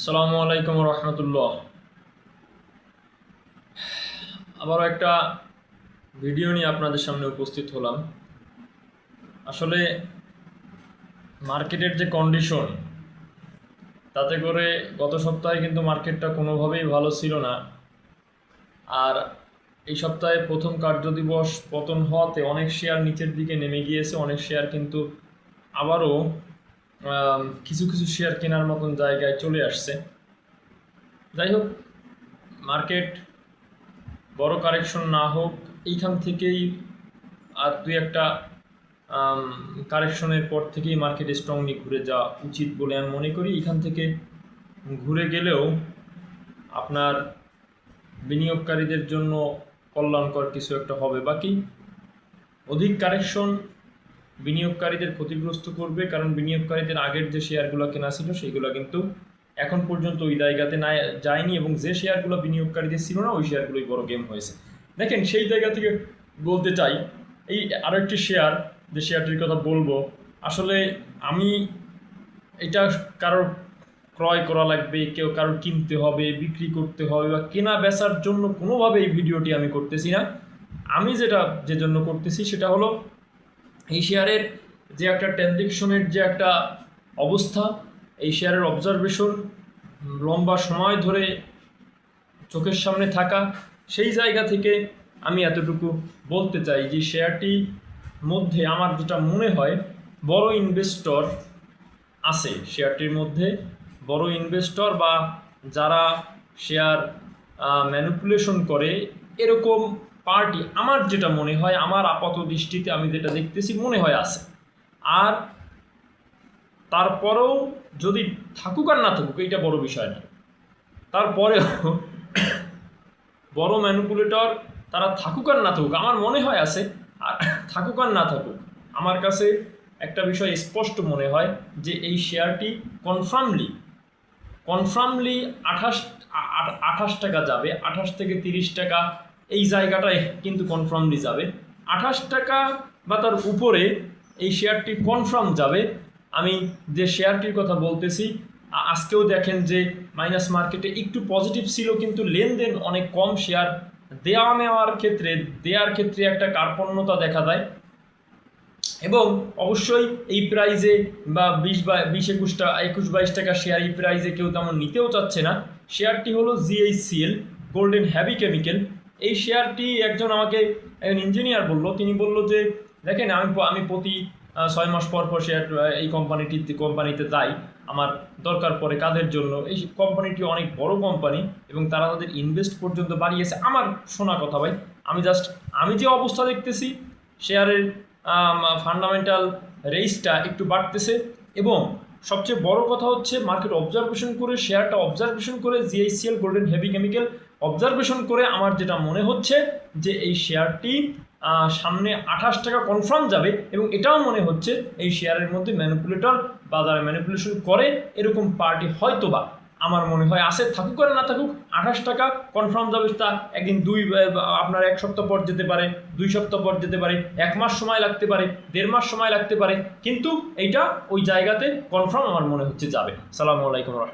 আসসালামু আলাইকুম রহমতুল্লাহ। আবারও একটা ভিডিও নিয়ে আপনাদের সামনে উপস্থিত হলাম। আসলে মার্কেটের যে কন্ডিশন তাতে করে গত সপ্তাহে কিন্তু মার্কেটটা কোনোভাবেই ভালো ছিল না। আর এই সপ্তাহে প্রথম কার্যদিবস পতন হওয়াতে অনেক শেয়ার নিচের দিকে নেমে গিয়েছে, অনেক শেয়ার কিন্তু আবারও কিছু কিছু শেয়ার কেনার মতন জায়গায় চলে আসছে। যাই হোক মার্কেট বড় কারেকশন না হোক, এইখান থেকেই আর দুই একটা কারেকশনের পর থেকেই মার্কেট স্ট্রংলি ঘুরে যাওয়া উচিত বলে আমি মনে করি। এখান থেকে ঘুরে গেলেও আপনার বিনিয়োগকারীদের জন্য কল্যাণকর কিছু একটা হবে। বাকি অধিক কারেকশন বিনিয়োগকারীদের ক্ষতিগ্রস্ত করবে, কারণ বিনিয়োগকারীদের আগের যে শেয়ারগুলো কেনা ছিল, সেগুলো কিন্তু এখন পর্যন্ত ওই জায়গাতে না যায়নি এবং যে শেয়ারগুলো বিনিয়োগকারীদের ছিল না, ওই শেয়ারগুলোই বড় গেম হয়েছে। দেখেন, সেই জায়গা থেকে বলতে চাই, এই আরও একটি শেয়ার, যে শেয়ারটির কথা বলব, আসলে আমি এটা কারোর ক্রয় করা লাগবে, কেউ কারোর কিনতে হবে, বিক্রি করতে হবে, বা কেনা বেচার জন্য কোনোভাবে এই ভিডিওটি আমি করতেছি না। আমি যেটা, যে জন্য করতেছি সেটা হলো এই শেয়ারের যে একটা ট্রানজেকশনের যে একটা অবস্থা, এই শেয়ারের অবজারভেশন লম্বা সময় ধরে চোখের সামনে থাকা, সেই জায়গা থেকে আমি এতটুকু বলতে চাই যে শেয়ারটি মধ্যে আমার যেটা মনে হয়, বড় ইনভেস্টর আছে। শেয়ারটির মধ্যে বড় ইনভেস্টর বা যারা শেয়ার ম্যানিপুলেশন করে, এরকম পার্টি আমার যেটা মনে হয়, আমার আপাত দৃষ্টিতে আমি যেটা দেখতেছি, মনে হয় আছে। আর তারপরেও যদি থাকুক আর না থাকুক, এইটা বড় বিষয় না। তারপরেও বড় ম্যানিপুলেটর তারা থাকুক আর না থাকুক, আমার মনে হয় আছে, আর থাকুক আর না থাকুক, আমার কাছে একটা বিষয় স্পষ্ট মনে হয় যে এই শেয়ারটি কনফার্মলি কনফার্মলি আঠাশ আঠাশ টাকা যাবে, আঠাশ থেকে তিরিশ টাকা এই জায়গাটায় কিন্তু কনফার্মলি যাবে। আঠাশ টাকা বা তার উপরে এই শেয়ারটি কনফার্ম যাবে। আমি যে শেয়ারটির কথা বলতেছি আজকেও দেখেন যে মাইনাস মার্কেটে একটু পজিটিভ ছিল, কিন্তু লেনদেন অনেক কম শেয়ার দেওয়া নেওয়ার ক্ষেত্রে, দেওয়ার ক্ষেত্রে একটা কার্পণ্যতা দেখা দেয়। এবং অবশ্যই এই প্রাইজে বা বিশ বা, বিশ একুশটা একুশ বাইশ টাকা শেয়ার এই প্রাইজে কেউ তেমন নিতেও চাচ্ছে না। শেয়ারটি হলো জিএইচসিএল গোল্ডেন হ্যাভি কেমিক্যাল এই শেয়ারটি একজন আমাকে একজন ইঞ্জিনিয়ার বলল। তিনি বলল যে, দেখেন, আমি আমি প্রতি ছয় মাস পর পর শেয়ার এই কোম্পানিটি কোম্পানিতে যাই। আমার দরকার পড়ে কাদের জন্য। এই কোম্পানিটি অনেক বড় কোম্পানি এবং তারা তাদের ইনভেস্ট পর্যন্ত বাড়িয়েছে। আমার শোনা কথা ভাই, আমি জাস্ট আমি যে অবস্থা দেখতেছি, শেয়ারের ফান্ডামেন্টাল রেসটা একটু বাড়তেছে এবং সবচেয়ে বড় কথা হচ্ছে মার্কেট অবজারভেশন করে শেয়ারটা অবজারভেশন করে GICL golden heavy chemical observation করে আমার যেটা মনে হচ্ছে যে এই শেয়ারটি সামনে আঠাশ টাকা কনফার্ম যাবে এবং এটাও মনে হচ্ছে এই শেয়ারের মধ্যে ম্যানিপুলেটর বাজারে ম্যানিপুলেশন করে, এরকম পার্টি হয়তোবা আমার মনে হয় আসে থাকুক করে না থাকুক, আঠাশ টাকা কনফার্ম যাবে তা একদিন দুই আপনার এক সপ্তাহ পর যেতে পারে, দুই সপ্তাহ পর যেতে পারে, এক মাস সময় লাগতে পারে, দেড় মাস সময় লাগতে পারে, কিন্তু এইটা ওই জায়গাতে কনফার্ম আমার মনে হচ্ছে যাবে। সালামু আলাইকুম রহমান